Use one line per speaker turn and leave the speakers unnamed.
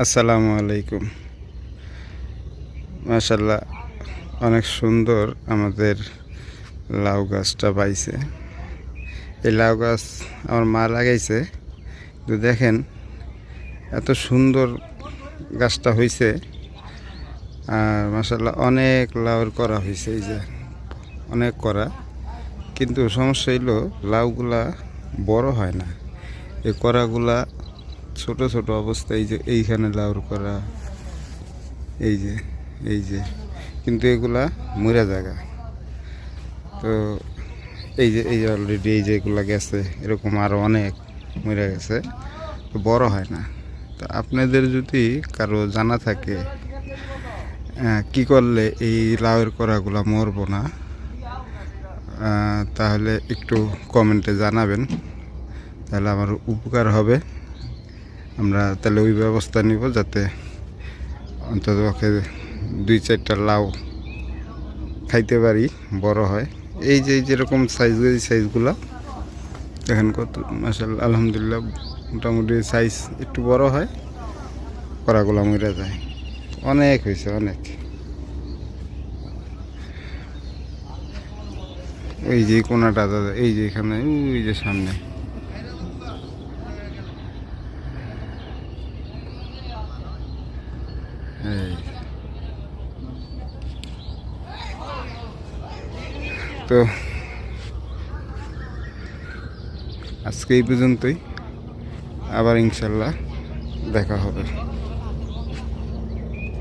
আসসালামু আলাইকুম। মাশাল্লাহ অনেক সুন্দর আমাদের লাউ গাছটা পাইছে। এই লাউ গাছ আমার মা লাগাইছে। তো দেখেন, এত সুন্দর গাছটা হয়েছে আর মাশাল্লাহ অনেক লাউর করা হয়েছে এই যে, অনেক করা। কিন্তু সমস্যা হইল, লাউগুলা বড় হয় না। এই করাগুলা ছোট ছোট অবস্থা এই যে এইখানে লাউর করা, এই যে এই যে। কিন্তু এগুলা মরা জায়গা। তো এই যে এই যে অলরেডি এই যে এগুলা গেছে, এরকম আরও অনেক মরে গেছে, তো বড় হয় না। তো আপনাদের যদি কারও জানা থাকে কি করলে এই লাউয়ের করাগুলা মরবো না তাহলে একটু কমেন্টে জানাবেন, তাহলে আমার উপকার হবে। আমরা তাহলে ওই ব্যবস্থা নিব যাতে অন্তত দুই চারটা লাউ খাইতে পারি, বড় হয়। এই যে যেরকম সাইজ এই সাইজগুলা দেখেন কত মাসাল আলহামদুলিল্লাহ, মোটামুটি সাইজ একটু বড় হয় করাগুলা মরে যায়। অনেক হয়েছে অনেক। এই যে কোনাটা, দাদা, এই যে এখানে ওই যে সামনে এই তো আজকে এই পর্যন্তই। আবার ইনশাল্লাহ দেখা হবে।